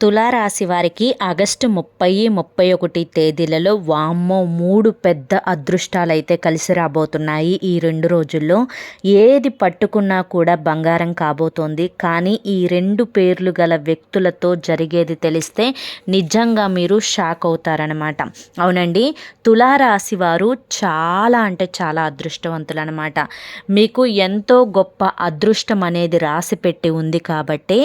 తులారాశి వారికి ఆగస్టు ముప్పై ముప్పై ఒకటి తేదీలలో వామ్మో మూడు పెద్ద అదృష్టాలు అయితే కలిసి రాబోతున్నాయి ఈ రెండు రోజుల్లో. ఏది పట్టుకున్నా కూడా బంగారం కాబోతోంది. కానీ ఈ రెండు పేర్లు గల వ్యక్తులతో జరిగేది తెలిస్తే నిజంగా మీరు షాక్ అవుతారనమాట అవునండి తులారాశి వారు చాలా అంటే చాలా అదృష్టవంతులు అనమాట మీకు ఎంతో గొప్ప అదృష్టం అనేది రాసి పెట్టి ఉంది కాబట్టి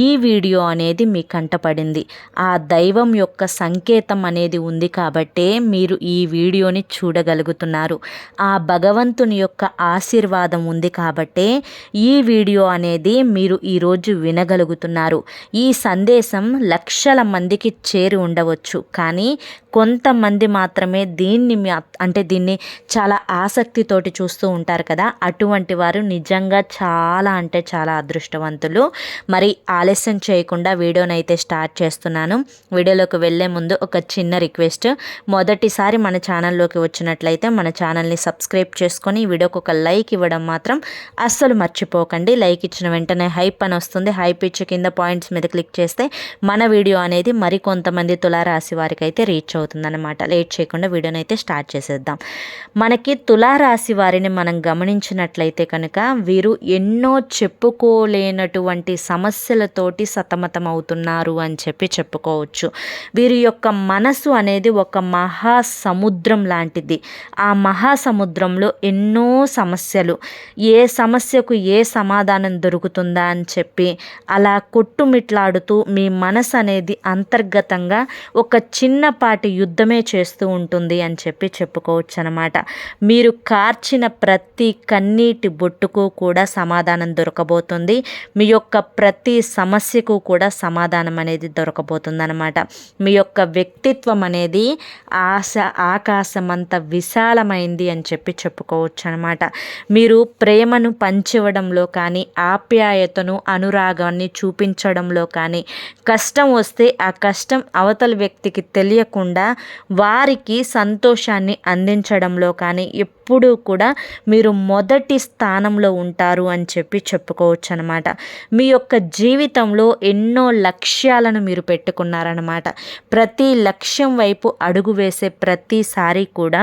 ఈ వీడియో అనేది మీ కంటపడింది ఆ దైవం యొక్క సంకేతం అనేది ఉంది కాబట్టే మీరు ఈ వీడియోని చూడగలుగుతున్నారు. ఆ భగవంతుని యొక్క ఆశీర్వాదం ఉంది కాబట్టే ఈ వీడియో అనేది మీరు ఈరోజు వినగలుగుతున్నారు. ఈ సందేశం లక్షల మందికి చేరి ఉండవచ్చు. కానీ కొంతమంది మాత్రమే దీన్ని అంటే దీన్ని చాలా ఆసక్తితోటి చూస్తూ ఉంటారు కదా. అటువంటి వారు నిజంగా చాలా అంటే చాలా అదృష్టవంతులు. మరి ఆలస్యం చేయకుండా వీడియోనైతే అయితే స్టార్ట్ చేస్తున్నాను. వీడియోలోకి వెళ్ళే ముందు ఒక చిన్న రిక్వెస్ట్. మొదటిసారి మన ఛానల్లోకి వచ్చినట్లయితే మన ఛానల్ని సబ్స్క్రైబ్ చేసుకొని వీడియోకి ఒక లైక్ ఇవ్వడం మాత్రం అస్సలు మర్చిపోకండి. లైక్ ఇచ్చిన వెంటనే హైప్ అని వస్తుంది. హైప్ ఇచ్చి కింద పాయింట్స్ మీద క్లిక్ చేస్తే మన వీడియో అనేది మరికొంతమంది తులారాశి వారికి అయితే రీచ్ అవుతుందన్నమాట. లేట్ చేయకుండా వీడియోని అయితే స్టార్ట్ చేసేద్దాం. మనకి తులారాశి వారిని మనం గమనించినట్లయితే కనుక వీరు ఎన్నో చెప్పుకోలేనటువంటి సమస్యలతోటి సతమతం అవుతున్నారు అని చెప్పి చెప్పుకోవచ్చు. వీరి యొక్క మనసు అనేది ఒక మహాసముద్రం లాంటిది. ఆ మహాసముద్రంలో ఎన్నో సమస్యలు. ఏ సమస్యకు ఏ సమాధానం దొరుకుతుందా అని చెప్పి అలా కొట్టుమిట్లాడుతూ మీ మనసు అనేది అంతర్గతంగా ఒక చిన్నపాటి యుద్ధమే చేస్తూ ఉంటుంది అని చెప్పి చెప్పుకోవచ్చు అనమాట మీరు కార్చిన ప్రతి కన్నీటి బొట్టుకు కూడా సమాధానం దొరకబోతుంది. మీ యొక్క ప్రతి సమస్యకు కూడా సమాధానం అనేది దొరకబోతుంది అనమాట మీ యొక్క వ్యక్తిత్వం అనేది ఆశ ఆకాశమంత విశాలమైంది అని చెప్పి చెప్పుకోవచ్చు అనమాట మీరు ప్రేమను పంచివ్వడంలో కానీ ఆప్యాయతను అనురాగాన్ని చూపించడంలో కానీ కష్టం వస్తే ఆ కష్టం అవతల వ్యక్తికి తెలియకుండా వారికి సంతోషాన్ని అందించడంలో కానీ ఎప్పుడూ కూడా మీరు మొదటి స్థానంలో ఉంటారు అని చెప్పి చెప్పుకోవచ్చు అనమాట మీ యొక్క జీవితంలో ఎన్నో లక్ష్యాలను మీరు పెట్టుకున్నారనమాట ప్రతి లక్ష్యం వైపు అడుగు వేసే ప్రతిసారి కూడా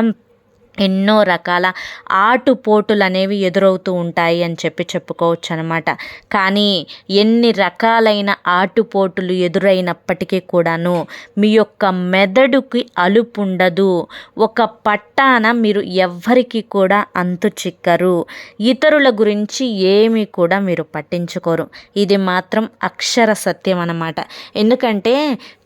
ఎన్నో రకాల ఆటుపోటులు అనేవి ఎదురవుతూ ఉంటాయి అని చెప్పి చెప్పుకోవచ్చు అనమాట కానీ ఎన్ని రకాలైన ఆటుపోటులు ఎదురైనప్పటికీ కూడాను మీ యొక్క మెదడుకి అలుపు ఉండదు ఒక పట్టాన మీరు ఎవ్వరికి కూడా అంతు చిక్కరు. ఇతరుల గురించి ఏమి కూడా మీరు పట్టించుకోరు. ఇది మాత్రం అక్షర సత్యం అనమాట ఎందుకంటే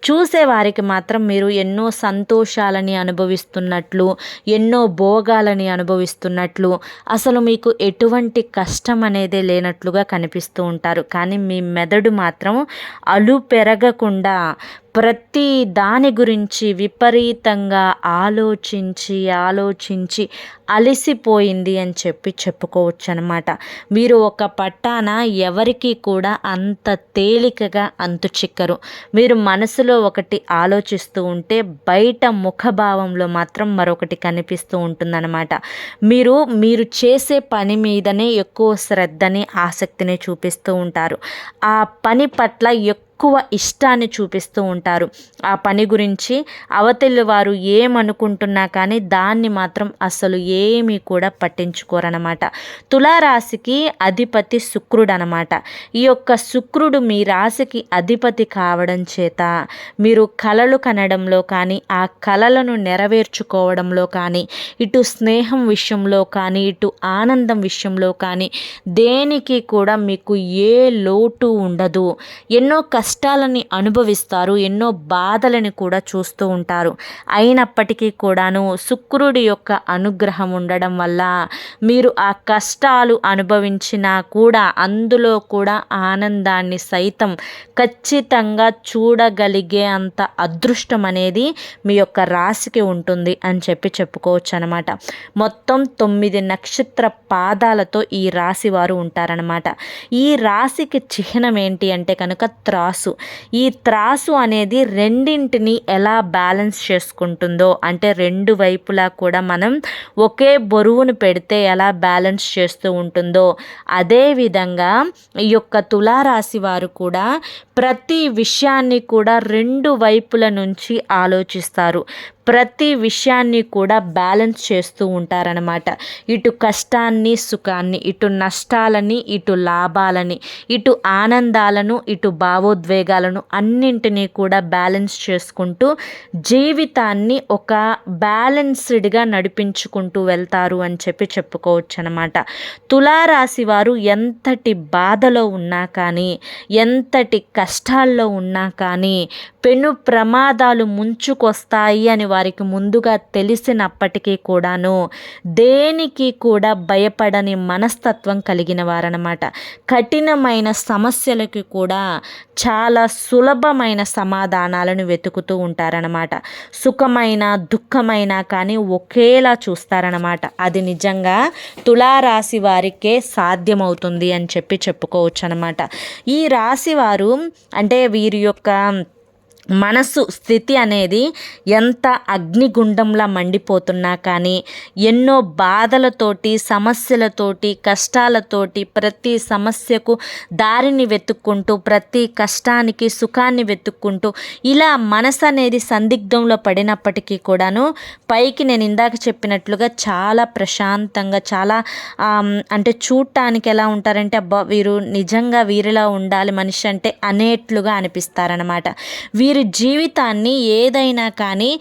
చూసేవారికి మాత్రం మీరు ఎన్నో సంతోషాలని అనుభవిస్తున్నట్లు ఎన్నో భోగాలని అనుభవిస్తున్నట్లు అసలు మీకు ఎటువంటి కష్టం అనేది లేనట్లుగా కనిపిస్తూ ఉంటారు. కానీ మీ మెదడు మాత్రం అలు పెరగకుండా ప్రతి దాని గురించి విపరీతంగా ఆలోచించి ఆలోచించి అలసిపోయింది అని చెప్పి చెప్పుకోవచ్చు అనమాట మీరు ఒక పట్టాన ఎవరికి కూడా అంత తేలికగా అంతు చిక్కరు మీరు మనసులో ఒకటి ఆలోచిస్తూ ఉంటే బయట ముఖభావంలో మాత్రం మరొకటి కనిపిస్తూ ఉంటుందన్నమాట. మీరు మీరు చేసే పని మీదనే ఎక్కువ శ్రద్ధని ఆసక్తిని చూపిస్తూ ఉంటారు. ఆ పని పట్ల ఎక్కువ ఎక్కువ ఇష్టాన్ని చూపిస్తూ ఉంటారు. ఆ పని గురించి అవతలి వారు ఏమనుకుంటున్నా కానీ దాన్ని మాత్రం అసలు ఏమీ కూడా పట్టించుకోరనమాట తులారాశికి అధిపతి శుక్రుడు అనమాట ఈ యొక్క శుక్రుడు మీ రాశికి అధిపతి కావడం చేత మీరు కలలు కనడంలో కానీ ఆ కలలను నెరవేర్చుకోవడంలో కానీ ఇటు స్నేహం విషయంలో కానీ ఇటు ఆనందం విషయంలో కానీ దేనికి కూడా మీకు ఏ లోటు ఉండదు. ఎన్నో కష్ట కష్టాలని అనుభవిస్తారు ఎన్నో బాధలని కూడా చూస్తూ ఉంటారు. అయినప్పటికీ కూడాను శుక్రుడి యొక్క అనుగ్రహం ఉండడం వల్ల మీరు ఆ కష్టాలు అనుభవించినా కూడా అందులో కూడా ఆనందాన్ని సైతం ఖచ్చితంగా చూడగలిగే అంత అదృష్టం అనేది మీ యొక్క రాశికి ఉంటుంది అని చెప్పి చెప్పుకోవచ్చు అనమాట మొత్తం తొమ్మిది నక్షత్ర పాదాలతో ఈ రాశి వారు ఉంటారనమాట. ఈ రాశికి చిహ్నం ఏంటి అంటే కనుక త్రాసు త్రాసు. ఈ త్రాసు అనేది రెండింటిని ఎలా బ్యాలెన్స్ చేసుకుంటుందో అంటే రెండు వైపులా కూడా మనం ఒకే బరువును పెడితే ఎలా బ్యాలెన్స్ చేస్తూ ఉంటుందో అదేవిధంగా ఈ యొక్క తులారాశి వారు కూడా ప్రతి విషయాన్ని కూడా రెండు వైపుల నుంచి ఆలోచిస్తారు. ప్రతి విషయాన్ని కూడా బ్యాలెన్స్ చేస్తూ ఉంటారనమాట ఇటు కష్టాన్ని సుఖాన్ని ఇటు నష్టాలని ఇటు లాభాలని ఇటు ఆనందాలను ఇటు భావోద్వేగాలను అన్నింటినీ కూడా బ్యాలెన్స్ చేసుకుంటూ జీవితాన్ని ఒక బ్యాలెన్స్డ్గా నడిపించుకుంటూ వెళ్తారు అని చెప్పి చెప్పుకోవచ్చు అనమాట తులారాశి వారు ఎంతటి బాధలో ఉన్నా కానీ ఎంతటి కష్ట కష్టాల్లో ఉన్నా కానీ పెను ప్రమాదాలు ముంచుకొస్తాయి అని వారికి ముందుగా తెలిసినప్పటికీ కూడాను దేనికి కూడా భయపడని మనస్తత్వం కలిగిన వారనమాట కఠినమైన సమస్యలకి కూడా చాలా సులభమైన సమాధానాలను వెతుకుతూ ఉంటారనమాట సుఖమైన దుఃఖమైన కానీ ఒకేలా చూస్తారనమాట అది నిజంగా తులారాశి వారికే సాధ్యమవుతుంది అని చెప్పి చెప్పుకోవచ్చు అనమాట ఈ రాశి వారు అంటే వీరి యొక్క మనసు స్థితి అనేది ఎంత అగ్నిగుండంలా మండిపోతున్నా కానీ ఎన్నో బాధలతోటి సమస్యలతోటి కష్టాలతోటి ప్రతి సమస్యకు దారిని వెతుక్కుంటూ ప్రతి కష్టానికి సుఖాన్ని వెతుక్కుంటూ ఇలా మనసు అనేది సందిగ్ధంలో పడినప్పటికీ కూడాను పైకి నేను ఇందాక చెప్పినట్లుగా చాలా ప్రశాంతంగా చాలా అంటే చూడటానికి ఎలా ఉంటారంటే అబ్బా వీరు నిజంగా వీరిలా ఉండాలి మనిషి అంటే అనేట్లుగా అనిపిస్తారనమాట వీరు జీవితాన్ని ఏదైనా కానీ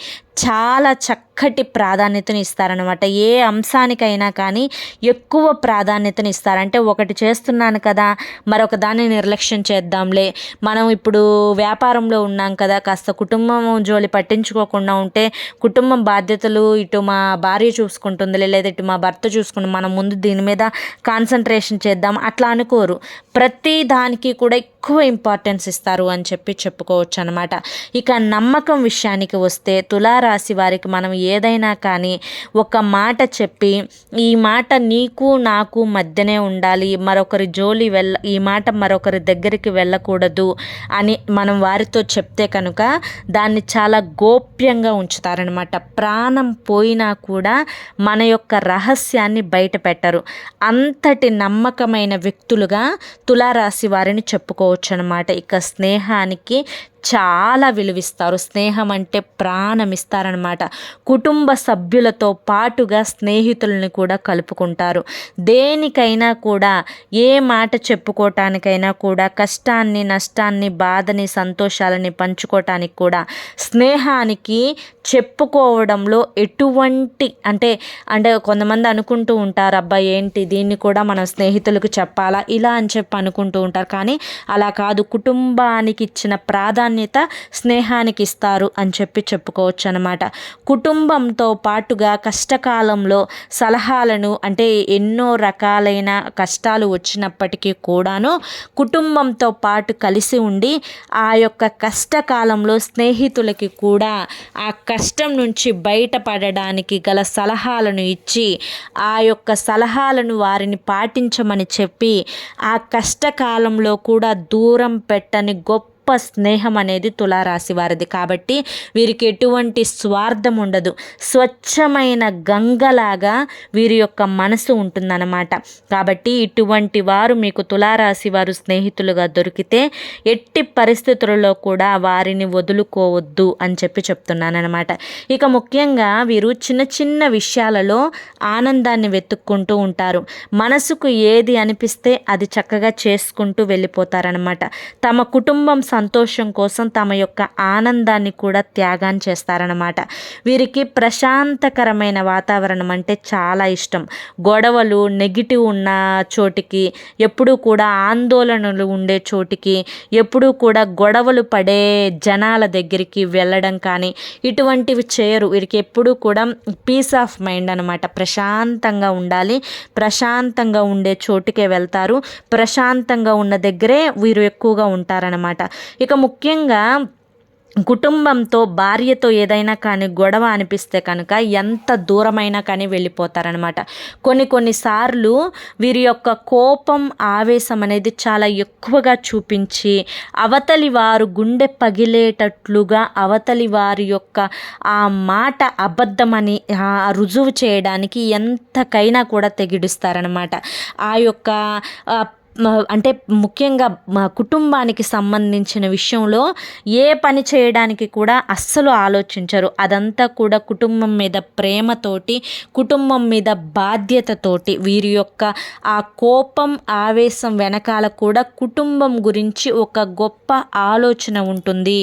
చాలా చక్కటి ప్రాధాన్యతను ఇస్తారనమాట ఏ అంశానికైనా కానీ ఎక్కువ ప్రాధాన్యతను ఇస్తారంటే ఒకటి చేస్తున్నాను కదా మరొక దాన్ని నిర్లక్ష్యం చేద్దాంలే. మనం ఇప్పుడు వ్యాపారంలో ఉన్నాం కదా కాస్త కుటుంబం జోలి పట్టించుకోకుండా ఉంటే కుటుంబం బాధ్యతలు ఇటు మా భార్య చూసుకుంటుంది లేదా ఇటు మా భర్త చూసుకుంటుంది. మనం ముందు దీని మీద కాన్సన్ట్రేషన్ చేద్దాం. అట్లా అనుకోరు. ప్రతి దానికి కూడా ఎక్కువ ఇంపార్టెన్స్ ఇస్తారు అని చెప్పి చెప్పుకోవచ్చు అనమాట ఇక నమ్మకం విషయానికి వస్తే తులారా రాశి వారికి మనం ఏదైనా కానీ ఒక మాట చెప్పి ఈ మాట నీకు నాకు మధ్యనే ఉండాలి మరొకరి జోలి వెళ్ళ ఈ మాట మరొకరి దగ్గరికి వెళ్ళకూడదు అని మనం వారితో చెప్తే కనుక దాన్ని చాలా గోప్యంగా ఉంచుతారనమాట ప్రాణం పోయినా కూడా మన యొక్క రహస్యాన్ని బయట పెట్టరు. అంతటి నమ్మకమైన వ్యక్తులుగా తులారాశి వారిని చెప్పుకోవచ్చు అనమాట ఇక స్నేహానికి చాలా విలువిస్తారు. స్నేహం అంటే ప్రాణం ఇస్తారనమాట కుటుంబ సభ్యులతో పాటుగా స్నేహితులని కూడా కలుపుకుంటారు. దేనికైనా కూడా ఏ మాట చెప్పుకోవటానికైనా కూడా కష్టాన్ని నష్టాన్ని బాధని సంతోషాలని పంచుకోవటానికి కూడా స్నేహానికి చెప్పుకోవడంలో ఎటువంటి అంటే అంటే కొంతమంది అనుకుంటూ ఉంటారు అబ్బాయి ఏంటి దీన్ని కూడా మనం స్నేహితులకు చెప్పాలా? ఇలా అని చెప్పి అనుకుంటూ ఉంటారు. కానీ అలా కాదు. కుటుంబానికి ఇచ్చిన ప్రాధాన్యత ప్రాధాన్యత స్నేహానికి ఇస్తారు అని చెప్పి చెప్పుకోవచ్చు అనమాట కుటుంబంతో పాటుగా కష్టకాలంలో సలహాలను అంటే ఎన్నో రకాలైన కష్టాలు వచ్చినప్పటికీ కూడాను కుటుంబంతో పాటు కలిసి ఉండి ఆ యొక్క కష్టకాలంలో స్నేహితులకి కూడా ఆ కష్టం నుంచి బయటపడడానికి గల సలహాలను ఇచ్చి ఆ యొక్క సలహాలను వారిని పాటించమని చెప్పి ఆ కష్టకాలంలో కూడా దూరం పెట్టని గొప్ప గొప్ప స్నేహం అనేది తులారాశి వారిది. కాబట్టి వీరికి ఎటువంటి స్వార్థం ఉండదు. స్వచ్ఛమైన గంగలాగా వీరి యొక్క మనసు ఉంటుందన్నమాట. కాబట్టి ఇటువంటి వారు మీకు తులారాశి వారు స్నేహితులుగా దొరికితే ఎట్టి పరిస్థితులలో కూడా వారిని వదులుకోవద్దు అని చెప్పి చెప్తున్నానమాట ఇక ముఖ్యంగా వీరు చిన్న చిన్న విషయాలలో ఆనందాన్ని వెతుక్కుంటూ ఉంటారు. మనసుకు ఏది అనిపిస్తే అది చక్కగా చేసుకుంటూ వెళ్ళిపోతారనమాట తమ కుటుంబం సంతోషం కోసం తమ యొక్క ఆనందాన్ని కూడా త్యాగం చేస్తారనమాట వీరికి ప్రశాంతకరమైన వాతావరణం అంటే చాలా ఇష్టం. గొడవలు నెగిటివ్ ఉన్న చోటికి ఎప్పుడూ కూడా ఆందోళనలు ఉండే చోటికి ఎప్పుడూ కూడా గొడవలు పడే జనాల దగ్గరికి వెళ్ళడం కానీ ఇటువంటివి చేయరు. వీరికి ఎప్పుడూ కూడా పీస్ ఆఫ్ మైండ్ అనమాట ప్రశాంతంగా ఉండాలి. ప్రశాంతంగా ఉండే చోటుకే వెళ్తారు. ప్రశాంతంగా ఉన్న దగ్గరే వీరు ఎక్కువగా ఉంటారనమాట ఇక ముఖ్యంగా కుటుంబంతో భార్యతో ఏదైనా కానీ గొడవ అనిపిస్తే కనుక ఎంత దూరమైనా కానీ వెళ్ళిపోతారనమాట కొన్ని కొన్నిసార్లు వీరి యొక్క కోపం ఆవేశం అనేది చాలా ఎక్కువగా చూపించి అవతలి వారు గుండె పగిలేటట్లుగా అవతలి వారి యొక్క ఆ మాట అబద్ధమని రుజువు చేయడానికి ఎంతకైనా కూడా తెగిడిస్తారనమాట ఆ యొక్క అంటే ముఖ్యంగా మా కుటుంబానికి సంబంధించిన విషయంలో ఏ పని చేయడానికి కూడా అస్సలు ఆలోచించరు. అదంతా కూడా కుటుంబం మీద ప్రేమతోటి కుటుంబం మీద బాధ్యతతోటి వీరి యొక్క ఆ కోపం ఆవేశం వెనకాల కూడా కుటుంబం గురించి ఒక గొప్ప ఆలోచన ఉంటుంది.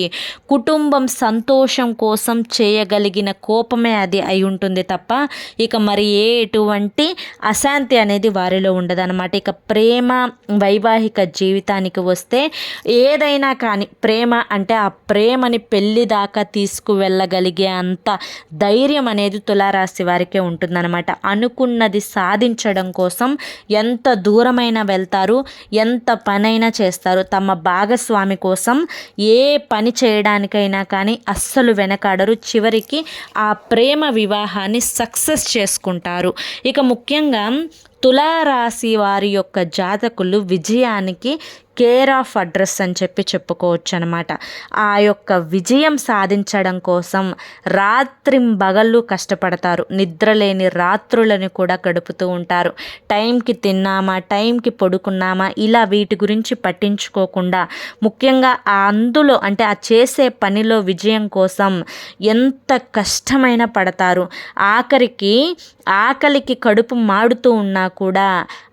కుటుంబం సంతోషం కోసం చేయగలిగిన కోపమే అది అయి ఉంటుంది తప్ప ఇక మరి ఏ ఎటువంటి అశాంతి అనేది వారిలో ఉండదన్నమాట. ఇక ప్రేమ వైవాహిక జీవితానికి వస్తే ఏదైనా కానీ ప్రేమ అంటే ఆ ప్రేమని పెళ్ళి దాకా తీసుకువెళ్ళగలిగే అంత ధైర్యం అనేది తులారాశి వారికే ఉంటుందన్నమాట. అనుకున్నది సాధించడం కోసం ఎంత దూరమైనా వెళ్తారు ఎంత పనైనా చేస్తారు. తమ భాగస్వామి కోసం ఏ పని చేయడానికైనా కానీ అస్సలు వెనకాడరు. చివరికి ఆ ప్రేమ వివాహాన్ని సక్సెస్ చేసుకుంటారు. ఇక ముఖ్యంగా తులారాశి వారి యొక్క జాతకులు విజయానికి కేర్ ఆఫ్ అడ్రస్ అని చెప్పి చెప్పుకోవచ్చు అనమాట ఆ యొక్క విజయం సాధించడం కోసం రాత్రింబగళ్ళు కష్టపడతారు. నిద్రలేని రాత్రులను కూడా గడుపుతూ ఉంటారు. టైంకి తిన్నామా టైంకి పడుకున్నామా ఇలా వీటి గురించి పట్టించుకోకుండా ముఖ్యంగా ఆ అందులో అంటే ఆ చేసే పనిలో విజయం కోసం ఎంత కష్టమైన పడతారు. ఆఖరికి ఆకలికి కడుపు మాడుతూ ఉన్నా కూడా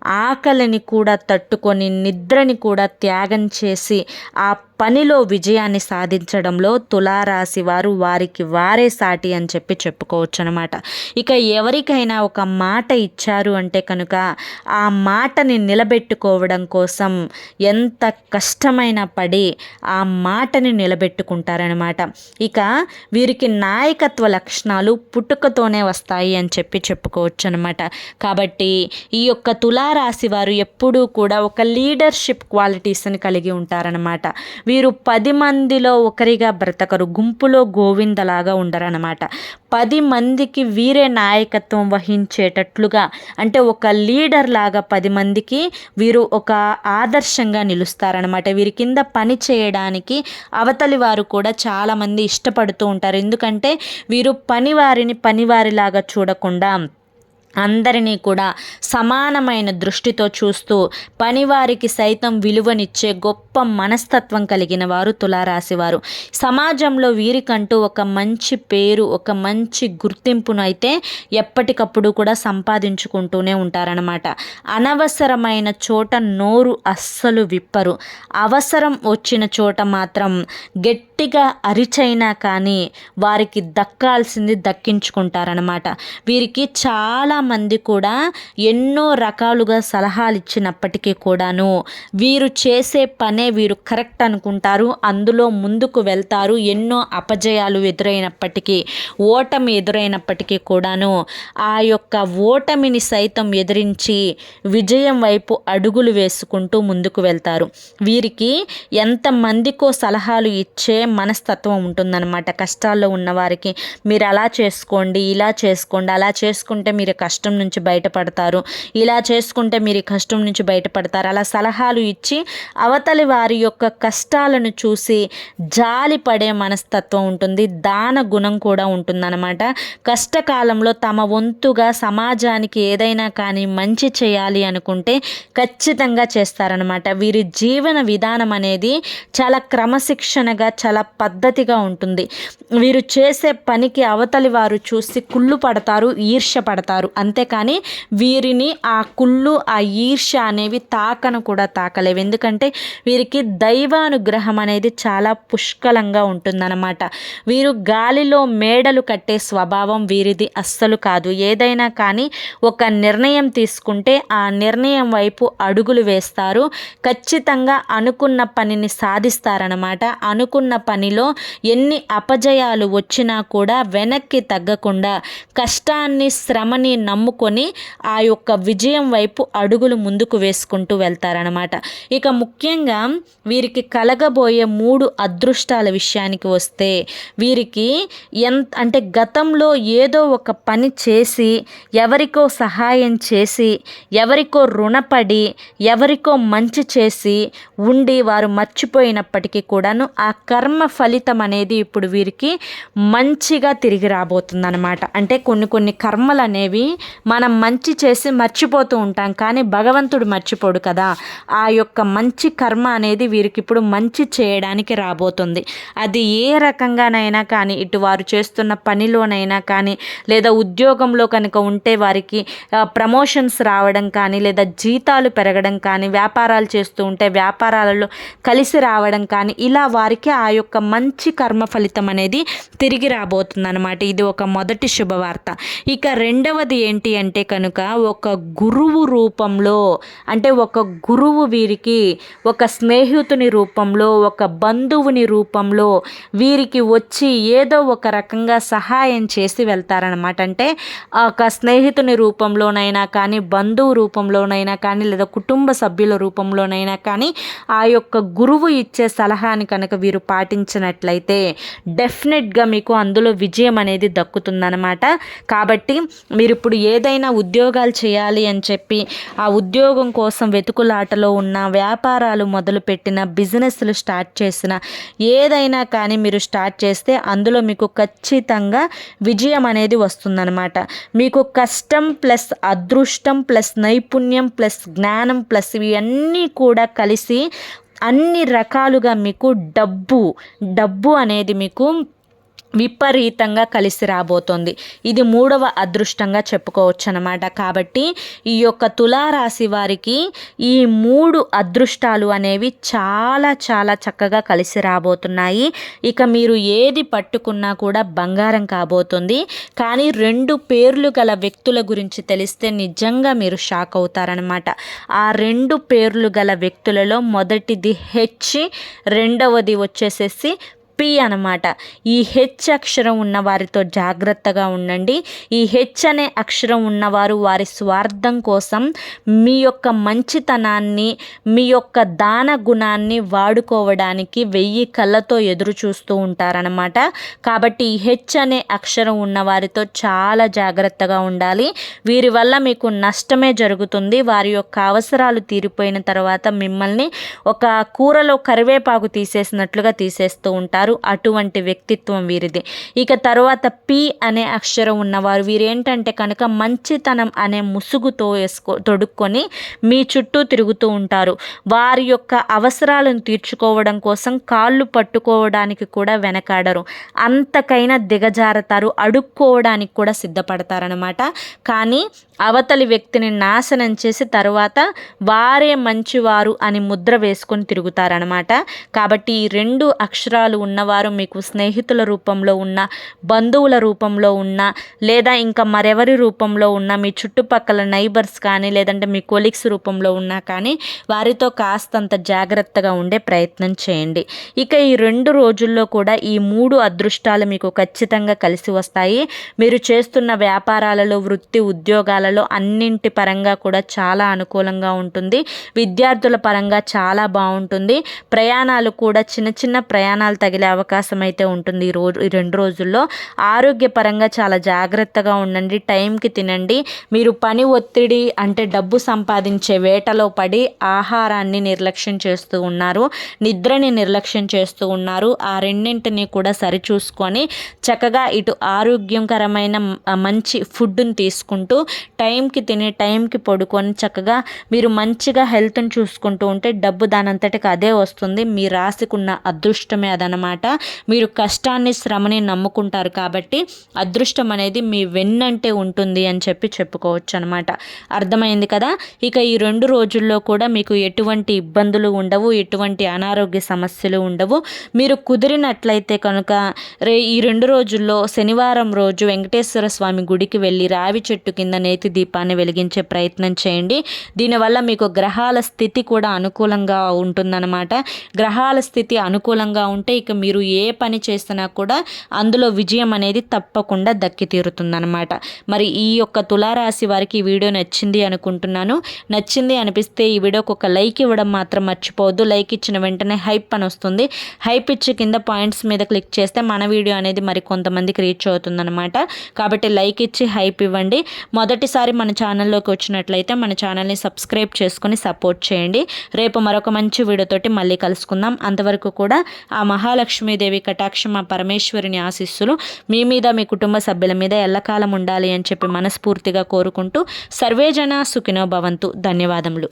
ఆకలిని కూడా తట్టుకొని నిద్రని కూడా త్యాగం చేసి ఆ పనిలో విజయాన్ని సాధించడంలో తులారాశి వారు వారికి వారే సాటి అని చెప్పి చెప్పుకోవచ్చు అనమాట ఇక ఎవరికైనా ఒక మాట ఇచ్చారు అంటే కనుక ఆ మాటని నిలబెట్టుకోవడం కోసం ఎంత కష్టమైన పడి ఆ మాటని నిలబెట్టుకుంటారనమాట. ఇక వీరికి నాయకత్వ లక్షణాలు పుట్టుకతోనే వస్తాయి అని చెప్పి చెప్పుకోవచ్చు అనమాట కాబట్టి ఈ యొక్క తులారాశి వారు ఎప్పుడూ కూడా ఒక లీడర్షిప్ క్వాలిటీస్ని కలిగి ఉంటారనమాట. వీరు పది మందిలో ఒకరిగా బ్రతకరు గుంపులో గోవిందలాగా ఉండరనమాట పది మందికి వీరే నాయకత్వం వహించేటట్లుగా అంటే ఒక లీడర్ లాగా పది మందికి వీరు ఒక ఆదర్శంగా నిలుస్తారనమాట వీరి కింద పని చేయడానికి అవతలి వారు కూడా చాలామంది ఇష్టపడుతూ ఉంటారు. ఎందుకంటే వీరు పనివారిని పనివారిలాగా చూడకుండా అందరినీ కూడా సమానమైన దృష్టితో చూస్తూ పనివారికి సైతం విలువనిచ్చే గొప్ప మనస్తత్వం కలిగిన వారు తులారాశివారు. సమాజంలో వీరికంటూ ఒక మంచి పేరు ఒక మంచి గుర్తింపును అయితే ఎప్పటికప్పుడు కూడా సంపాదించుకుంటూనే ఉంటారనమాట అనవసరమైన చోట నోరు అస్సలు విప్పరు. అవసరం వచ్చిన చోట మాత్రం గట్టిగా అరిచైనా కానీ వారికి దక్కాల్సింది దక్కించుకుంటారనమాట వీరికి చాలామంది కూడా ఎన్నో రకాలుగా సలహాలు ఇచ్చినప్పటికీ కూడాను వీరు చేసే పనే వీరు కరెక్ట్ అనుకుంటారు. అందులో ముందుకు వెళ్తారు. ఎన్నో అపజయాలు ఎదురైనప్పటికీ ఓటమి ఎదురైనప్పటికీ కూడాను ఆ యొక్క ఓటమిని సైతం ఎదిరించి విజయం వైపు అడుగులు వేసుకుంటూ ముందుకు వెళ్తారు. వీరికి ఎంతమందికో సలహాలు ఇచ్చే మనస్తత్వం ఉంటుందన్నమాట. కష్టాల్లో ఉన్నవారికి మీరు అలా చేసుకోండి ఇలా చేసుకోండి అలా చేసుకుంటే మీరు కష్టం నుంచి బయటపడతారు ఇలా చేసుకుంటే మీరు కష్టం నుంచి బయటపడతారు. అలా సలహాలు ఇచ్చి అవతలి వారి యొక్క కష్టాలను చూసి జాలి పడే మనస్తత్వం ఉంటుంది దాన గుణం కూడా ఉంటుందన్నమాట. కష్టకాలంలో తమ వంతుగా సమాజానికి ఏదైనా కానీ మంచి చేయాలి అనుకుంటే ఖచ్చితంగా చేస్తారనమాట వీరి జీవన విధానం అనేది చాలా క్రమశిక్షణగా చాలా చాలా పద్ధతిగా ఉంటుంది. వీరు చేసే పనికి అవతలి వారు చూసి కుళ్ళు పడతారు ఈర్ష్య పడతారు. అంతేకాని వీరిని ఆ కుళ్ళు ఆ ఈర్ష్య అనేవి తాకను కూడా తాకలేవు. ఎందుకంటే వీరికి దైవానుగ్రహం అనేది చాలా పుష్కలంగా ఉంటుందన్నమాట. వీరు గాలిలో మేడలు కట్టే స్వభావం వీరిది అస్సలు కాదు. ఏదైనా కానీ ఒక నిర్ణయం తీసుకుంటే ఆ నిర్ణయం వైపు అడుగులు వేస్తారు. ఖచ్చితంగా అనుకున్న పనిని సాధిస్తారనమాట అనుకున్న పనిలో ఎన్ని అపజయాలు వచ్చినా కూడా వెనక్కి తగ్గకుండా కష్టాన్ని శ్రమని నమ్ముకొని ఆ యొక్క విజయం వైపు అడుగులు ముందుకు వేసుకుంటూ వెళ్తారనమాట ఇక ముఖ్యంగా వీరికి కలగబోయే మూడు అదృష్టాల విషయానికి వస్తే వీరికి ఎంత అంటే గతంలో ఏదో ఒక పని చేసి ఎవరికో సహాయం చేసి ఎవరికో రుణపడి ఎవరికో మంచి చేసి ఉండి వారు మర్చిపోయినప్పటికీ కూడాను ఆ కర్మ కర్మ ఫలితం అనేది ఇప్పుడు వీరికి మంచిగా తిరిగి రాబోతుంది అనమాట అంటే కొన్ని కొన్ని కర్మలు అనేవి మనం మంచి చేసి మర్చిపోతూ ఉంటాం. కానీ భగవంతుడు మర్చిపోడు కదా. ఆ యొక్క మంచి కర్మ అనేది వీరికి ఇప్పుడు మంచి చేయడానికి రాబోతుంది. అది ఏ రకంగానైనా కానీ ఇటు వారు చేస్తున్న పనిలోనైనా కానీ లేదా ఉద్యోగంలో కనుక ఉంటే వారికి ప్రమోషన్స్ రావడం కానీ లేదా జీతాలు పెరగడం కానీ వ్యాపారాలు చేస్తూ ఉంటే వ్యాపారాలలో కలిసి రావడం కానీ ఇలా వారికి ఆ యొక్క మంచి కర్మ ఫలితం అనేది తిరిగి రాబోతుంది అనమాట ఇది ఒక మొదటి శుభవార్త. ఇక రెండవది ఏంటి అంటే కనుక ఒక గురువు రూపంలో అంటే ఒక గురువు వీరికి ఒక స్నేహితుని రూపంలో ఒక బంధువుని రూపంలో వీరికి వచ్చి ఏదో ఒక రకంగా సహాయం చేసి వెళ్తారనమాట అంటే ఒక స్నేహితుని రూపంలోనైనా కానీ బంధువు రూపంలోనైనా కానీ లేదా కుటుంబ సభ్యుల రూపంలోనైనా కానీ ఆ యొక్క గురువు ఇచ్చే సలహాని కనుక వీరు పాటించినట్లయితే డెఫినెట్గా మీకు అందులో విజయం అనేది దక్కుతుందనమాట కాబట్టి మీరు ఇప్పుడు ఏదైనా ఉద్యోగాలు చేయాలి అని చెప్పి ఆ ఉద్యోగం కోసం వెతుకులాటలో ఉన్న వ్యాపారాలు మొదలుపెట్టిన బిజినెస్లు స్టార్ట్ చేసిన ఏదైనా కానీ మీరు స్టార్ట్ చేస్తే అందులో మీకు ఖచ్చితంగా విజయం అనేది వస్తుందన్నమాట. మీకు కష్టం ప్లస్ అదృష్టం ప్లస్ నైపుణ్యం ప్లస్ జ్ఞానం ప్లస్ ఇవన్నీ కూడా కలిసి అన్ని రకాలుగా మీకు డబ్బు డబ్బు అనేది మీకు విపరీతంగా కలిసి రాబోతోంది. ఇది మూడవ అదృష్టంగా చెప్పుకోవచ్చు అనమాట కాబట్టి ఈ యొక్క తులారాశి వారికి ఈ మూడు అదృష్టాలు అనేవి చాలా చాలా చక్కగా కలిసి రాబోతున్నాయి. ఇక మీరు ఏది పట్టుకున్నా కూడా బంగారం కాబోతుంది. కానీ రెండు పేర్లు గల వ్యక్తుల గురించి తెలిస్తే నిజంగా మీరు షాక్ అవుతారనమాట ఆ రెండు పేర్లు గల వ్యక్తులలో మొదటిది హెచ్ రెండవది వచ్చేసేసి పి అనమాట ఈ హెచ్ అక్షరం ఉన్న వారితో జాగ్రత్తగా ఉండండి. ఈ హెచ్ అనే అక్షరం ఉన్నవారు వారి స్వార్థం కోసం మీ యొక్క మంచితనాన్ని మీ యొక్క దాన గుణాన్ని వాడుకోవడానికి వెయ్యి కళ్ళతో ఎదురు చూస్తూ ఉంటారనమాట కాబట్టి ఈ హెచ్ అనే అక్షరం ఉన్న వారితో చాలా జాగ్రత్తగా ఉండాలి. వీరి వల్ల మీకు నష్టమే జరుగుతుంది. వారి యొక్క అవసరాలు తీరిపోయిన తర్వాత మిమ్మల్ని ఒక కూరలో కరివేపాకు తీసేసినట్లుగా తీసేస్తూ ఉంటారు. ఉంటారు అటువంటి వ్యక్తిత్వం వీరిది. ఇక తర్వాత పి అనే అక్షరం ఉన్నవారు. వీరేంటంటే కనుక మంచితనం అనే ముసుగుతో వేసుకో తొడుక్కొని మీ చుట్టూ తిరుగుతూ ఉంటారు. వారి యొక్క అవసరాలను తీర్చుకోవడం కోసం కాళ్ళు పట్టుకోవడానికి కూడా వెనకాడరు. అంతకైనా దిగజారతారు. అడుక్కోవడానికి కూడా సిద్ధపడతారనమాట కానీ అవతలి వ్యక్తిని నాశనం చేసి తర్వాత వారే మంచివారు అని ముద్ర వేసుకొని తిరుగుతారనమాట కాబట్టి ఈ రెండు అక్షరాలు ఉన్నవారు మీకు స్నేహితుల రూపంలో ఉన్న బంధువుల రూపంలో ఉన్న లేదా ఇంకా మరెవరి రూపంలో ఉన్న మీ చుట్టుపక్కల నైబర్స్ కానీ లేదంటే మీ కొలీగ్స్ రూపంలో ఉన్నా కానీ వారితో కాస్తంత జాగ్రత్తగా ఉండే ప్రయత్నం చేయండి. ఇక ఈ రెండు రోజుల్లో కూడా ఈ మూడు అదృష్టాలు మీకు ఖచ్చితంగా కలిసి వస్తాయి. మీరు చేస్తున్న వ్యాపారాలలో వృత్తి ఉద్యోగాలలో అన్నింటి పరంగా కూడా చాలా అనుకూలంగా ఉంటుంది. విద్యార్థుల పరంగా చాలా బాగుంటుంది. ప్రయాణాలు కూడా చిన్న చిన్న ప్రయాణాలు తగిలే అవకాశం అయితే ఉంటుంది. ఈ రోజు ఈ రెండు రోజుల్లో ఆరోగ్యపరంగా చాలా జాగ్రత్తగా ఉండండి టైంకి తినండి. మీరు పని ఒత్తిడి అంటే డబ్బు సంపాదించే వేటలో పడి ఆహారాన్ని నిర్లక్ష్యం చేస్తూ ఉన్నారు నిద్రని నిర్లక్ష్యం చేస్తూ ఉన్నారు. ఆ రెండింటిని కూడా సరిచూసుకొని చక్కగా ఇటు ఆరోగ్యకరమైన మంచి ఫుడ్ని తీసుకుంటూ టైంకి తిని టైంకి పడుకొని చక్కగా మీరు మంచిగా హెల్త్ని చూసుకుంటూ ఉంటే డబ్బు దానంతటికి అదే వస్తుంది. మీ రాసికున్న అదృష్టమే అదనమాట. మీరు కష్టాన్ని శ్రమని నమ్ముకుంటారు కాబట్టి అదృష్టం అనేది మీ వెన్నంటే ఉంటుంది అని చెప్పి చెప్పుకోవచ్చు అనమాట అర్థమైంది కదా? ఇక ఈ రెండు రోజుల్లో కూడా మీకు ఎటువంటి ఇబ్బందులు ఉండవు ఎటువంటి అనారోగ్య సమస్యలు ఉండవు. మీరు కుదిరినట్లయితే కనుక రే ఈ రెండు రోజుల్లో శనివారం రోజు వెంకటేశ్వర స్వామి గుడికి వెళ్ళి రావి చెట్టు కింద నేతి దీపాన్ని వెలిగించే ప్రయత్నం చేయండి. దీనివల్ల మీకు గ్రహాల స్థితి కూడా అనుకూలంగా ఉంటుందన్నమాట. గ్రహాల స్థితి అనుకూలంగా ఉంటే ఇక మీరు ఏ పని చేసినా కూడా అందులో విజయం అనేది తప్పకుండా దక్కి తీరుతుందనమాట మరి ఈ యొక్క తులారాశి వారికి ఈ వీడియో నచ్చింది అనుకుంటున్నాను. నచ్చింది అనిపిస్తే ఈ వీడియోకి ఒక లైక్ ఇవ్వడం మాత్రం మర్చిపోవద్దు. లైక్ ఇచ్చిన వెంటనే హైప్ అని వస్తుంది. హైప్ ఇచ్చి కింద పాయింట్స్ మీద క్లిక్ చేస్తే మన వీడియో అనేది మరి కొంతమందికి రీచ్ అవుతుందన్నమాట. కాబట్టి లైక్ ఇచ్చి హైప్ ఇవ్వండి. మొదటిసారి మన ఛానల్లోకి వచ్చినట్లయితే మన ఛానల్ని సబ్స్క్రైబ్ చేసుకుని సపోర్ట్ చేయండి. రేపు మరొక మంచి వీడియోతోటి మళ్ళీ కలుసుకుందాం. అంతవరకు కూడా ఆ మహాలక్ష్మి మహాలక్ష్మీదేవి కటాక్షం పరమేశ్వరుని పరమేశ్వరిని ఆశీస్సులు? మీ మీద మీ కుటుంబ సభ్యుల మీద ఎల్లకాలం ఉండాలి అని చెప్పి మనస్ఫూర్తిగా కోరుకుంటూ సర్వేజన సుఖినో భవంతు. ధన్యవాదములు.